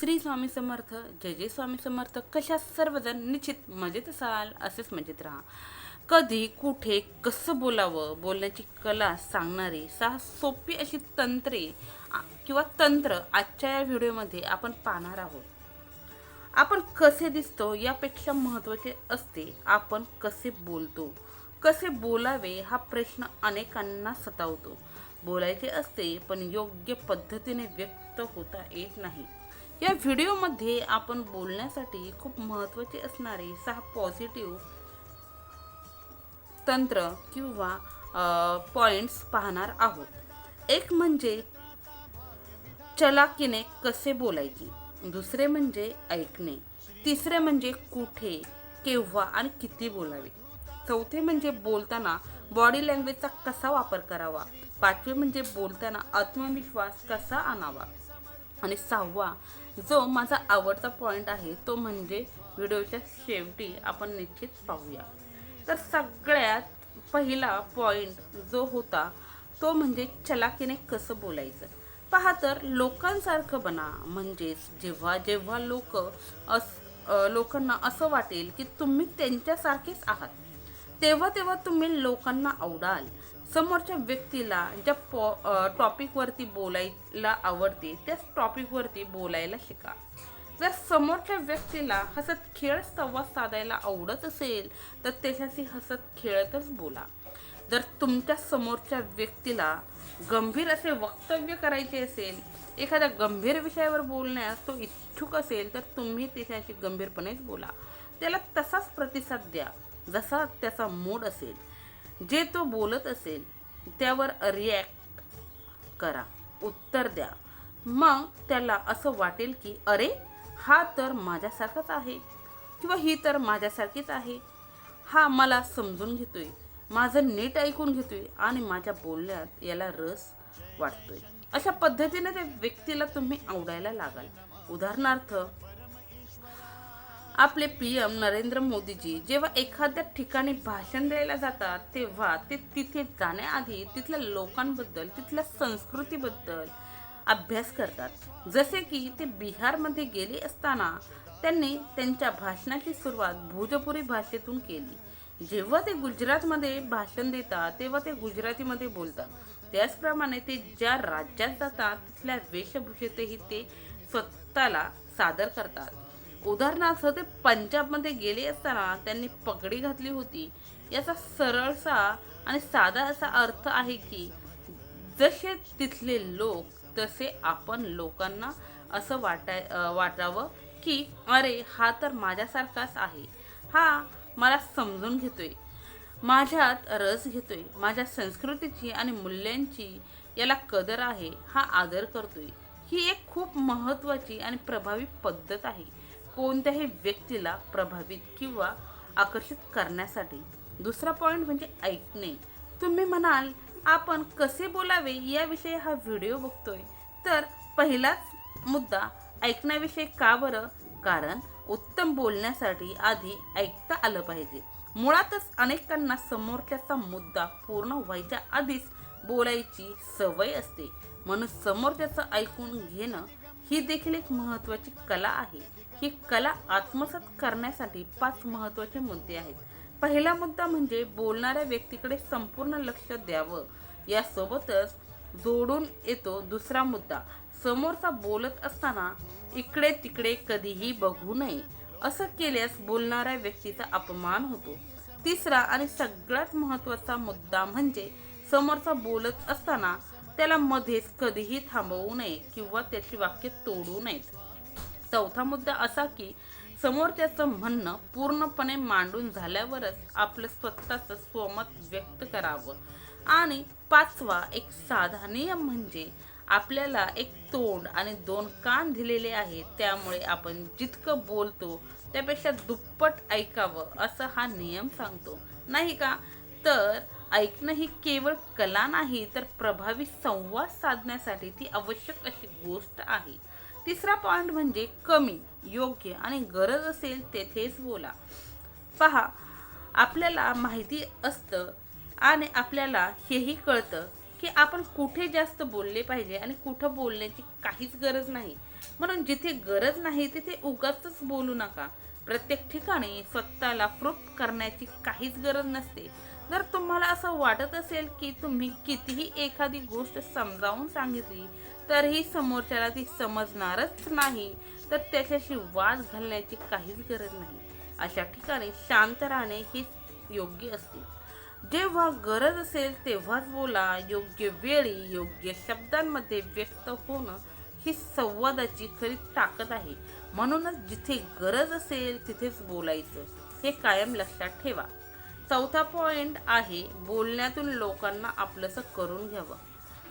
श्री स्वामी समर्थ जय जय स्वामी समर्थ कशा सर्वजण निश्चित मजेत असाल असेच मजेत राहा. कधी कुठे कसं बोलावं बोलण्याची कला सांगणारी सहा सोपी अशी तंत्रे किंवा तंत्र आजच्या या व्हिडिओमध्ये आपण पाहणार आहोत. आपण कसे दिसतो यापेक्षा महत्त्वाचे असते आपण कसे बोलतो. कसे बोलावे हा प्रश्न अनेकांना सतावतो. बोलायचे असते पण योग्य पद्धतीने व्यक्त होता येत नाही. या व्हिडिओमध्ये आपण बोलण्यासाठी खूप महत्त्वाचे असणारे सहा पॉझिटिव्ह तंत्र किंवा पॉइंट्स पाहणार आहोत. एक म्हणजे चलाकीने कसे बोलायचे? दुसरे म्हणजे ऐकणे. तिसरे म्हणजे कुठे केव्हा आणि किती बोलावे? चौथे म्हणजे बोलताना बॉडी लँग्वेजचा कसा वापर करावा? पाचवे म्हणजे बोलताना आत्मविश्वास कसा आणावा? आणि सहावा जो माझा आवडता पॉईंट आहे तो म्हणजे व्हिडिओच्या शेवटी आपण निश्चित पाहूया. तर सगळ्यात पहिला पॉईंट जो होता तो म्हणजे चलाकीने कसं बोलायचं? पहा तर लोकांसारखं बना म्हणजेच जेव्हा जेव्हा लोक अस लोकांना असं वाटेल की तुम्ही त्यांच्यासारखेच आहात तेव्हा तेव्हा तुम्ही लोकांना आवडाल. समोरच्या व्यक्तीला ज्या पॉ टॉपिकवरती बोलायला आवडते त्याच टॉपिकवरती बोलायला शिका. जर समोरच्या व्यक्तीला हसत खेळ संवाद साधायला आवडत असेल तर त्याच्याशी हसत खेळतच बोला. जर तुमच्या समोरच्या व्यक्तीला गंभीर असे वक्तव्य करायचे असेल एखाद्या गंभीर विषयावर बोलण्यास तो इच्छुक असेल तर तुम्ही त्याच्याशी गंभीरपणेच बोला. त्याला तसाच प्रतिसाद द्या जसा त्याचा मूड असेल. जे तो बोलत असेल त्यावर रिॲक्ट करा उत्तर द्या. मग त्याला असं वाटेल की अरे हा तर माझ्यासारखाच आहे किंवा ही तर माझ्यासारखीच आहे. हा मला समजून घेतोय माझं नीट ऐकून घेतोय आणि माझ्या बोलण्यात याला रस वाटतोय. अशा पद्धतीने त्या व्यक्तीला तुम्ही आवडायला लागाल. उदाहरणार्थ आपले पी एम नरेंद्र मोदीजी जेव्हा एखाद्या ठिकाणी भाषण द्यायला जातात तेव्हा ते तिथे जाण्याआधी तिथल्या लोकांबद्दल तिथल्या संस्कृतीबद्दल अभ्यास करतात. जसे की ते बिहारमध्ये गेले असताना त्यांनी त्यांच्या भाषणाची सुरुवात भोजपुरी भाषेतून केली. जेव्हा ते गुजरातमध्ये भाषण देतात तेव्हा ते गुजरातीमध्ये बोलतात. त्याचप्रमाणे ते ज्या राज्यात जातात तिथल्या वेशभूषेतही ते स्वतःला सादर करतात. उदाहरणार्थ ते पंजाबमध्ये गेले असताना त्यांनी पगडी घातली होती. याचा सरळसा आणि साधा असा अर्थ आहे की जसे तिथले लोक तसे आपण लोकांना असं वाटाय वाटावं की अरे हा तर माझ्यासारखाच आहे. हा मला समजून घेतोय. माझ्यात रस घेतोय. माझ्या संस्कृतीची आणि मूल्यांची याला कदर आहे. हा आदर करतोय. ही एक खूप महत्त्वाची आणि प्रभावी पद्धत आहे. कोणत्याही व्यक्तीला प्रभावित किंवा आकर्षित करण्यासाठी दुसरा पॉईंट म्हणजे ऐकणे. तुम्ही म्हणाल आपण कसे बोलावे याविषयी हा व्हिडिओ बघतोय. तर पहिलाच मुद्दा ऐकण्याविषयी का बरं? कारण उत्तम बोलण्यासाठी आधी ऐकता आलं पाहिजे. मुळातच अनेकांना समोरच्याचा मुद्दा पूर्ण व्हायच्या आधीच बोलायची सवय असते. म्हणून समोरच्याचं ऐकून घेणं ही देखील एक महत्त्वाची कला आहे. ही कला आत्मसात करण्यासाठी पाच महत्त्वाचे मुद्दे आहेत. पहिला मुद्दा म्हणजे बोलणाऱ्या व्यक्तीकडे संपूर्ण लक्ष द्यावं. यासोबतच जोडून येतो दुसरा मुद्दा समोरचा बोलत असताना इकडे तिकडे कधीही बघू नये असं केल्यास बोलणाऱ्या व्यक्तीचा अपमान होतो. तिसरा आणि सगळ्यात महत्त्वाचा मुद्दा म्हणजे समोरचा बोलत असताना त्याला मध्येच कधीही थांबवू नये किंवा त्याची वाक्य तोडू नयेत. चौथा मुद्दा असा की समोरच्याचं म्हणणं पूर्णपणे मांडून झाल्यावरच आपलं स्वतःचं स्वमत व्यक्त करावं. आणि पाचवा एक साधा नियम म्हणजे आपल्याला एक तोंड आणि दोन कान दिलेले आहेत त्यामुळे आपण जितकं बोलतो त्यापेक्षा दुप्पट ऐकावं असं हा नियम सांगतो. नाही का? तर ऐकणं ही केवळ कला नाही तर प्रभावी संवाद साधण्यासाठी ती आवश्यक अशी गोष्ट आहे. तिसरा पॉईंट म्हणजे कमी योग्य आणि गरज असेल तेथेच बोला. पहा आपल्याला माहिती असतं आणि आपल्याला हेही कळतं की आपण कुठे जास्त बोलले पाहिजे आणि कुठं बोलण्याची काहीच गरज नाही. म्हणून जिथे गरज नाही तिथे उगाच बोलू नका. प्रत्येक ठिकाणी स्वतःला प्रूफ करण्याची काहीच गरज नसते. जर तुम्हाला असं वाटत असेल की तुम्ही कितीही एखादी गोष्ट समजावून सांगितली तरीही समोरच्याला ती समजणारच नाही तर त्याच्याशी वाद घालण्याची काहीच गरज नाही. अशा ठिकाणी शांत राहणे हेच योग्य असते. जेव्हा गरज असेल तेव्हाच बोला योग्य वेळी योग्य शब्दांमध्ये व्यक्त होणं ही संवादाची खरी ताकद आहे. म्हणूनच जिथे गरज असेल तिथेच बोलायचं. हे कायम लक्षात ठेवा. चौथा पॉइंट आहे बोलण्यातून लोकांना आपलंसं करून घ्यावं.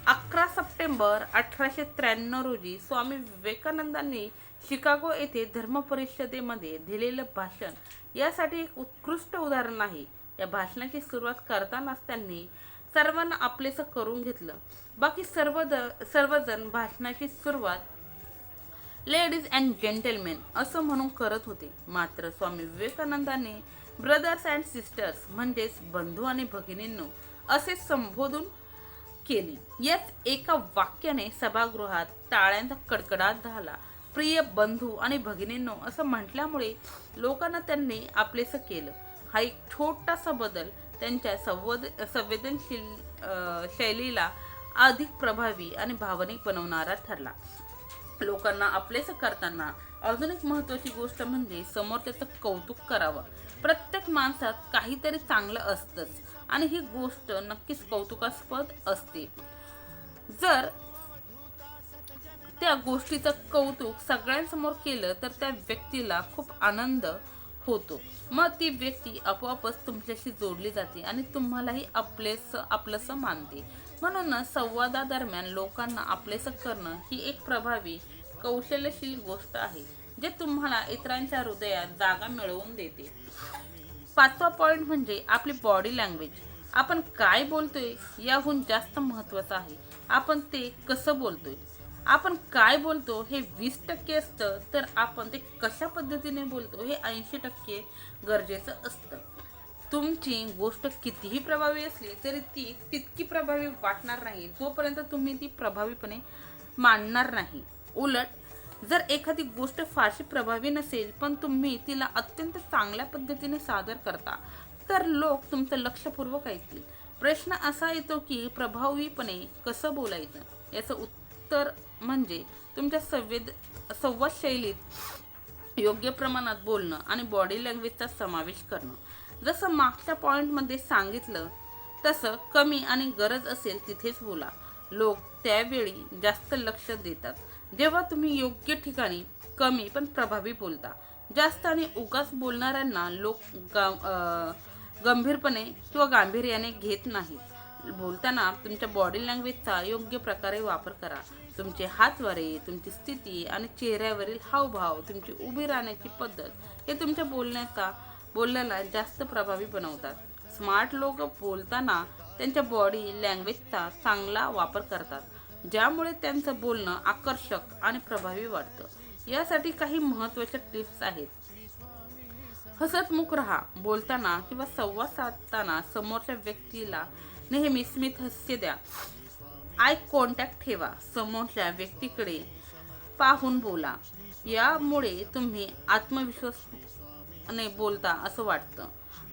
अकरा सप्टेंबर अठराशे त्र्याण्णव रोजी स्वामी विवेकानंदांनी शिकागो येथे धर्मपरिषदेमध्ये दिलेलं भाषण यासाठी एक उत्कृष्ट उदाहरण आहे. या भाषणाची सुरुवात करतानाच त्यांनी सर्वांना आपलेसं करून घेतलं. बाकी सर्व सर्वजण भाषणाची सुरुवात लेडीज अँड जेंटलमेन असं म्हणून करत होते. मात्र स्वामी विवेकानंदांनी ब्रदर्स अँड सिस्टर्स म्हणजेच बंधू आणि भगिनींनो असे संबोधून केली. याच एका वाक्याने सभागृहात टाळ्यांचा कडकडाट झाला. प्रिय बंधू आणि भगिनींनो असं म्हटल्यामुळे लोकांना त्यांनी आपलेसं केलं. हा एक छोटासा बदल त्यांच्या संवद संवेदनशील शैलीला अधिक प्रभावी आणि भावनिक बनवणारा ठरला. लोकांना आपलेसं करताना अजून एक महत्त्वाची गोष्ट म्हणजे समोर त्याचं कौतुक करावं. प्रत्येक माणसात काहीतरी चांगलं असतंच. आणि ही गोष्ट नक्कीच कौतुकास्पद असते. जर त्या गोष्टीचं कौतुक सगळ्यांसमोर केलं तर त्या व्यक्तीला खूप आनंद होतो. मग ती व्यक्ती आपोआपच तुमच्याशी जोडली जाते आणि तुम्हालाही आपलेस आपलंसं मानते. म्हणूनच संवादादरम्यान लोकांना आपलेसं करणं ही एक प्रभावी कौशल्यशील गोष्ट आहे. जे तुम्हाला इतरांच्या हृदयात जागा मिळवून देते. पाचवा पॉईंट म्हणजे आपली बॉडी लँग्वेज आपण काय बोलतोय याहून जास्त महत्वाचं आहे. आपण ते कसं बोलतोय? आपण काय बोलतो हे वीस टक्के असतं तर आपण ते कशा पद्धतीने बोलतो हे ऐंशी टक्के गरजेचं असतं. तुमची गोष्ट कितीही प्रभावी असली तरी ती तितकी प्रभावी वाटणार नाही जोपर्यंत तुम्ही ती प्रभावीपणे मांडणार नाही. उलट जर एखादी गोष्ट फारशी प्रभावी नसेल पण तुम्ही तिला अत्यंत चांगल्या पद्धतीने सादर करता तर लोक तुमचं लक्षपूर्वक ऐकतील. प्रश्न असा येतो की प्रभावीपणे कसं बोलायचं? याचं उत्तर म्हणजे तुमच्या संवेद संवाद शैलीत योग्य प्रमाणात बोलणं आणि बॉडी लँग्वेजचा समावेश करणं. जसं मागच्या पॉईंटमध्ये सांगितलं तसं कमी आणि गरज असेल तिथेच बोला. लोक त्यावेळी जास्त लक्ष देतात. जेव्हा तुम्ही योग्य ठिकाणी कमी पण प्रभावी बोलता जास्त आणि उगाच बोलणाऱ्यांना लोक गा गंभीरपणे किंवा गांभीर्याने घेत नाहीत. बोलताना तुमच्या बॉडी लँग्वेजचा योग्य प्रकारे वापर करा. तुमचे हातवारे तुमची स्थिती आणि चेहऱ्यावरील हावभाव तुमची उभी राहण्याची पद्धत हे तुमच्या बोलण्याचा बोलण्याला जास्त प्रभावी बनवतात. स्मार्ट लोक बोलताना त्यांच्या बॉडी लँग्वेजचा चांगला वापर करतात. ज्यामुळे त्यांचं बोलणं आकर्षक आणि प्रभावी वाटतं. यासाठी काही महत्त्वाच्या टिप्स आहेत. हसतमुख राहा बोलताना किंवा संवाद साधताना समोरच्या व्यक्तीला नेहमी स्मित हास्य द्या. आय कॉन्टॅक्ट ठेवा समोरच्या व्यक्तीकडे पाहून बोला. यामुळे तुम्ही आत्मविश्वासाने बोलता असं वाटतं.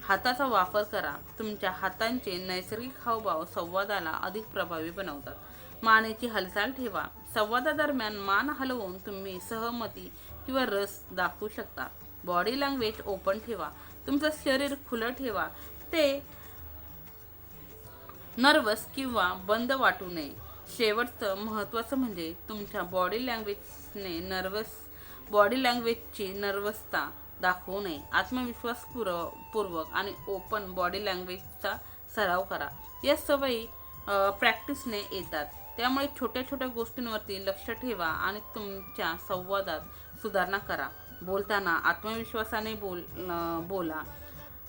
हाताचा वापर करा. तुमच्या हातांचे नैसर्गिक हावभाव संवादाला अधिक प्रभावी बनवतात. मानेची हालचाल ठेवा. संवादादरम्यान मान हलवून तुम्ही सहमती किंवा रस दाखवू शकता. बॉडी लँग्वेज ओपन ठेवा. तुमचं शरीर खुलं ठेवा. ते नर्वस किंवा बंद वाटू नये. शेवटचं महत्त्वाचं म्हणजे तुमच्या बॉडी लँग्वेजने नर्वस बॉडी लँग्वेजची नर्वसता दाखवू नये. आत्मविश्वास पूर्वक आणि ओपन बॉडी लँग्वेजचा सराव करा. या सवयी प्रॅक्टिसने येतात. त्यामुळे छोट्या छोट्या गोष्टींवरती लक्ष ठेवा आणि तुमच्या संवादात सुधारणा करा. बोलताना आत्मविश्वासाने बोल बोला.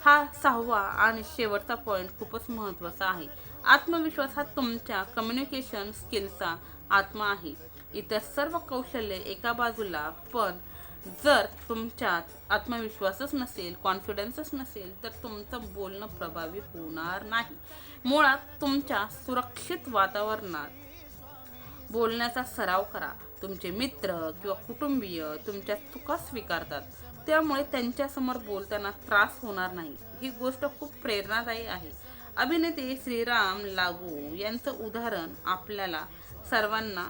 हा सहावा आणि शेवटचा पॉईंट खूपच महत्त्वाचा आहे. आत्मविश्वास हा तुमच्या कम्युनिकेशन स्किलचा आत्मा आहे. इतर सर्व कौशल्य एका बाजूला पण जर तुमच्यात आत्मविश्वासच नसेल कॉन्फिडन्सच नसेल तर तुमचं बोलणं प्रभावी होणार नाही. मुळात तुमच्या सुरक्षित वातावरणात बोलण्याचा सराव करा. तुमचे मित्र किंवा कुटुंबीय तुमच्या चुका स्वीकारतात. त्यामुळे त्यांच्यासमोर बोलताना त्रास होणार नाही. ही गोष्ट खूप प्रेरणादायी आहे. अभिनेते श्रीराम लागू यांचं उदाहरण आपल्याला सर्वांना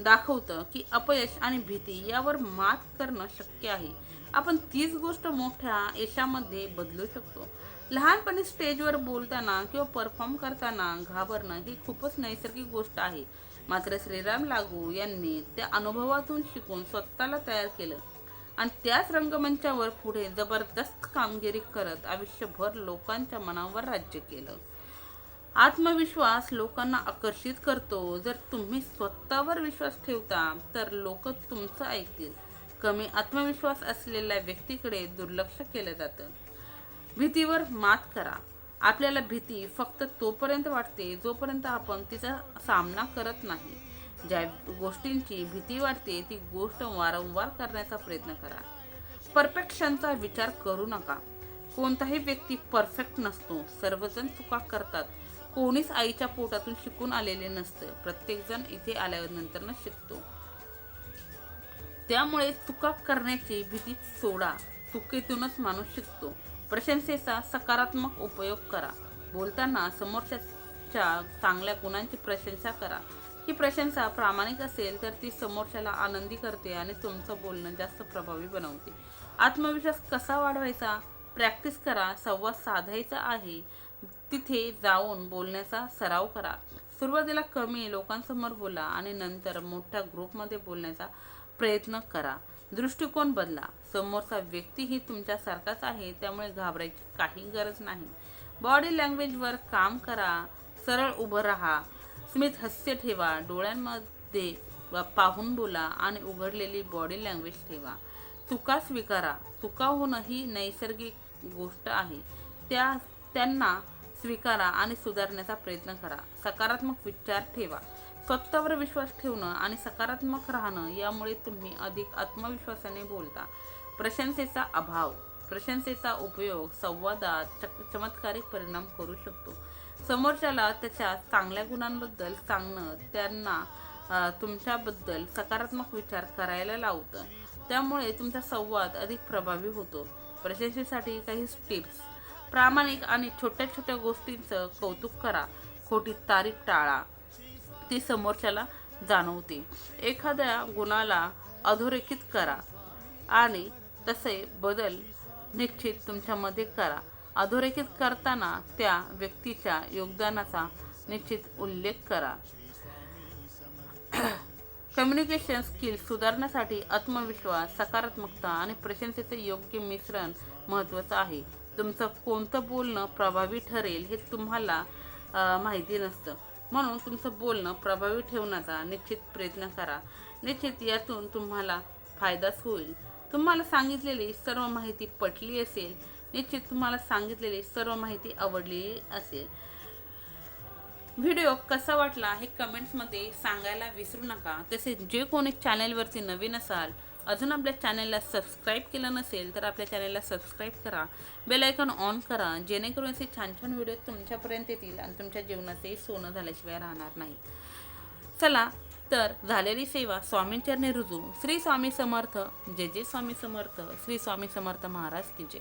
दाखवतं की अपयश आणि भीती यावर मात करणं शक्य आहे. आपण तीच गोष्ट मोठ्या यशामध्ये बदलू शकतो. लहानपणी स्टेजवर बोलताना किंवा परफॉर्म करताना घाबरणं ही खूपच नैसर्गिक गोष्ट आहे. मात्र श्रीराम लागू यांनी त्या अनुभवातून शिकून स्वतःला तयार केलं. आणि त्याच रंगमंचावर पुढे जबरदस्त कामगिरी करत आयुष्यभर लोकांच्या मनावर राज्य केलं. आत्मविश्वास लोकांना आकर्षित करतो. जर तुम्ही स्वतःवर विश्वास ठेवता तर लोक तुमचं ऐकतील. कमी आत्मविश्वास असलेल्या व्यक्तीकडे दुर्लक्ष केलं जातं. भीतीवर मात करा. आपल्याला भीती फक्त तोपर्यंत वाटते जोपर्यंत आपण तिचा सामना करत नाही. ज्या गोष्टींची भीती वाटते ती गोष्ट वारंवार करण्याचा प्रयत्न करा. परफेक्शनचा विचार करू नका. कोणताही व्यक्ती परफेक्ट नसतो. सर्वजण चुका करतात. कोणीच आईच्या पोटातून शिकून आलेले नसतं. प्रत्येकजण इथे आल्यानंतर शिकतो. त्यामुळे चुका करण्याची भीती सोडा. चुकीतूनच माणूस शिकतो. प्रशंसेचा सकारात्मक उपयोग करा. बोलताना समोरच्याच्या चांगल्या गुणांची प्रशंसा करा. ही प्रशंसा प्रामाणिक असेल तर ती समोरच्याला आनंदी करते आणि तुमचं बोलणं जास्त प्रभावी बनवते. आत्मविश्वास कसा वाढवायचा? प्रॅक्टिस करा. संवाद साधायचा आहे. तिथे जाऊन बोलण्याचा सराव करा. सुरुवातीला कमी लोकांसमोर बोला आणि नंतर मोठ्या ग्रुपमध्ये बोलण्याचा प्रयत्न करा. दृष्टिकोन बदला. समोरचा व्यक्तीही तुमच्यासारखाच आहे त्यामुळे घाबरायची काही गरज नाही. बॉडी लँग्वेजवर काम करा सरळ उभं राहा. स्मित हास्य ठेवा डोळ्यांमध्ये व पाहून बोला आणि उघडलेली बॉडी लँग्वेज ठेवा. चुका स्वीकारा. चुका होणं ही नैसर्गिक गोष्ट आहे. त्या त्यांना स्वीकारा आणि सुधारण्याचा प्रयत्न करा. सकारात्मक विचार ठेवा. स्वतःवर विश्वास ठेवणं आणि सकारात्मक राहणं यामुळे तुम्ही अधिक आत्मविश्वासाने बोलता. प्रशंसेचा अभाव. प्रशंसेचा उपयोग संवादात चमत्कारिक परिणाम करू शकतो. समोरच्याला त्याच्या चांगल्या गुणांबद्दल सांगणं त्यांना तुमच्याबद्दल सकारात्मक विचार करायला लावतं. त्यामुळे तुमचा संवाद अधिक प्रभावी होतो. प्रशंसेसाठी काही टिप्स. प्रामाणिक आणि छोट्या छोट्या गोष्टींचं कौतुक करा. खोटी तारीख टाळा. ती समोरच्याला जाणवते. एखाद्या गुणाला अधोरेखित करा आणि तसे बदल निश्चित तुमच्यामध्ये करा. अधोरेखित करताना त्या व्यक्तीच्या योगदानाचा निश्चित उल्लेख करा. कम्युनिकेशन स्किल सुधारण्यासाठी आत्मविश्वास सकारात्मकता आणि प्रशंसेचे योग्य मिश्रण महत्त्वाचं आहे. तुमचं कोणतं बोलणं प्रभावी ठरेल हे तुम्हाला माहिती नसतं. म्हणून तुमचं बोलणं प्रभावी ठेवण्याचा निश्चित प्रयत्न करा. निश्चित यातून तुम्हाला फायदाच होईल. तुम्हाला सांगितलेली सर्व माहिती पटली असेल निश्चित तुम्हाला सांगितलेली सर्व माहिती आवडलेली असेल. व्हिडिओ कसा वाटला हे कमेंट्समध्ये सांगायला विसरू नका. तसेच जे कोणी चॅनेलवरती नवीन असाल अजून आपल्या चॅनलला सबस्क्राईब केलं नसेल तर आपल्या चॅनलला सबस्क्राईब करा. बेल आयकॉन ऑन करा जेणेकरून असे छान छान व्हिडिओ तुमच्यापर्यंत येतील आणि तुमच्या जीवनाचंही सोनं झाल्याशिवाय राहणार नाही. चला तर झालेली सेवा स्वामींचरणी रुजू. श्री स्वामी समर्थ. जय जय स्वामी समर्थ. श्री स्वामी समर्थ महाराज की जय.